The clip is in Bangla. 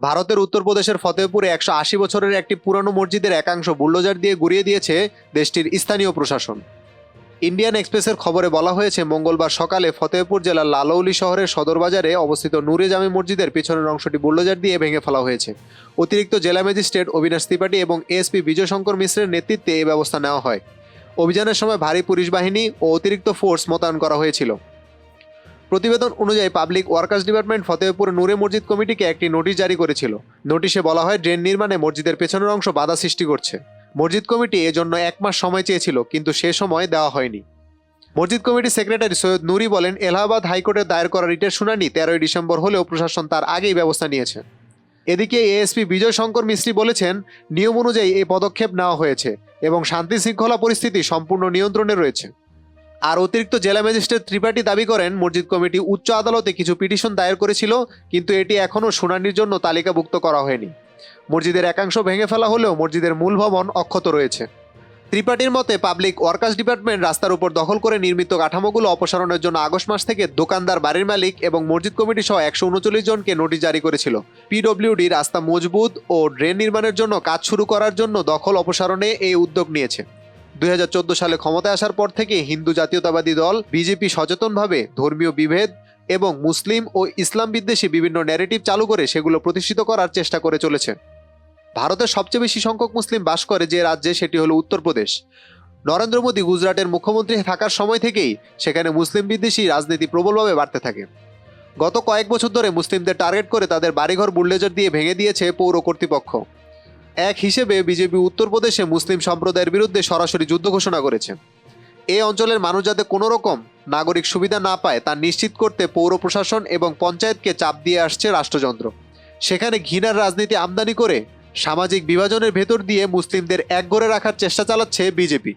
ভারতের উত্তরপ্রদেশের ফতেহপুরে একশো আশি বছরের একটি পুরনো মসজিদের একাংশ বুল্ডোজার দিয়ে গুড়িয়ে দিয়েছে দেশটির স্থানীয় প্রশাসন। ইন্ডিয়ান এক্সপ্রেসের খবরে বলা হয়েছে, মঙ্গলবার সকালে ফতেহপুর জেলার লালৌলি শহরের সদর বাজারে অবস্থিত নূরে জামি মসজিদের পিছনের অংশটি বুল্ডোজার দিয়ে ভেঙে ফেলা হয়েছে। অতিরিক্ত জেলা ম্যাজিস্ট্রেট অবিনাশ ত্রিপাঠী এবং এএসপি বিজয় শঙ্কর মিশ্রের নেতৃত্বে এই ব্যবস্থা নেওয়া হয়। অভিযানের সময় ভারী পুলিশ বাহিনী ও অতিরিক্ত ফোর্স মোতায়েন করা হয়েছিল। প্রতিবেদন অনুযায়ী পাবলিক ওয়ার্কার্স ডিপার্টমেন্ট ফতেহপুর নূরে মসজিদ কমিটিকে একটি নোটিশ জারি করেছিল। নোটিশে বলা হয়, ড্রেন নির্মাণে মসজিদের পেছনের অংশ বাধা সৃষ্টি করছে। মসজিদ কমিটি এজন্য এক মাস সময় চেয়েছিল, কিন্তু সে সময় দেওয়া হয়নি। মসজিদ কমিটির সেক্রেটারি সৈয়দ নুরি বলেন, এলাহাবাদ হাইকোর্টের দায়ের করা রিটের শুনানি তেরোই ডিসেম্বর হলেও প্রশাসন তার আগেই ব্যবস্থা নিয়েছে। এদিকে এএসপি বিজয় শঙ্কর মিস্ত্রি বলেছেন, নিয়ম অনুযায়ী এই পদক্ষেপ নেওয়া হয়েছে এবং শান্তি শৃঙ্খলা পরিস্থিতি সম্পূর্ণ নিয়ন্ত্রণে রয়েছে। আর অতিরিক্ত জেলা ম্যাজিস্ট্রেট ত্রিপাঠী দাবি করেন, মসজিদ কমিটি উচ্চ আদালতে কিছু পিটিশন দায়ের করেছিল, কিন্তু এটি এখনও শুনানির জন্য তালিকাভুক্ত করা হয়নি। মসজিদের একাংশ ভেঙে ফেলা হলেও মসজিদের মূল ভবন অক্ষত রয়েছে। ত্রিপাঠীর মতে, পাবলিক ওয়ার্কার্স ডিপার্টমেন্ট রাস্তার উপর দখল করে নির্মিত কাঠামোগুলো অপসারণের জন্য আগস্ট মাস থেকে দোকানদার, বাড়ির মালিক এবং মসজিদ কমিটি সহ একশো উনচল্লিশ জনকে নোটিশ জারি করেছিল। পিডব্লিউডি রাস্তা মজবুত ও ড্রেন নির্মাণের জন্য কাজ শুরু করার জন্য দখল অপসারণে এই উদ্যোগ নিয়েছে। দুই হাজার চোদ্দ সালে ক্ষমতায় আসার পর থেকে হিন্দু জাতীয়তাবাদী দল, বিজেপি সচেতনভাবে ধর্মীয় বিভেদ এবং মুসলিম ও ইসলাম বিদ্বেষী বিভিন্ন ন্যারেটিভ চালু করে সেগুলো প্রতিষ্ঠিত করার চেষ্টা করে চলেছে। ভারতের সবচেয়ে বেশি সংখ্যক মুসলিম বাস করে যে রাজ্যে, সেটি হলো উত্তরপ্রদেশ নরেন্দ্র মোদী গুজরাটের মুখ্যমন্ত্রী থাকার সময় থেকেই সেখানে মুসলিম বিদ্বেষী রাজনীতি প্রবলভাবে বাড়তে থাকে। গত কয়েক বছর ধরে মুসলিমদের টার্গেট করে তাদের বাড়িঘর বুল্ডেজার দিয়ে ভেঙে দিয়েছে পৌর কর্তৃপক্ষ। এক হিসেবে বিজেপি উত্তরপ্রদেশে মুসলিম সম্প্রদায়ের বিরুদ্ধে সরাসরি যুদ্ধ ঘোষণা করেছে। এই অঞ্চলের মানুষ যাতে কোনো রকম নাগরিক সুবিধা না পায় তা নিশ্চিত করতে পৌর প্রশাসন এবং পঞ্চায়েতকে চাপ দিয়ে আসছে রাষ্ট্রযন্ত্র। সেখানে ঘৃণার রাজনীতি আমদানি করে সামাজিক বিভাজনের ভেতর দিয়ে মুসলিমদের একগড়ে রাখার চেষ্টা চালাচ্ছে বিজেপি।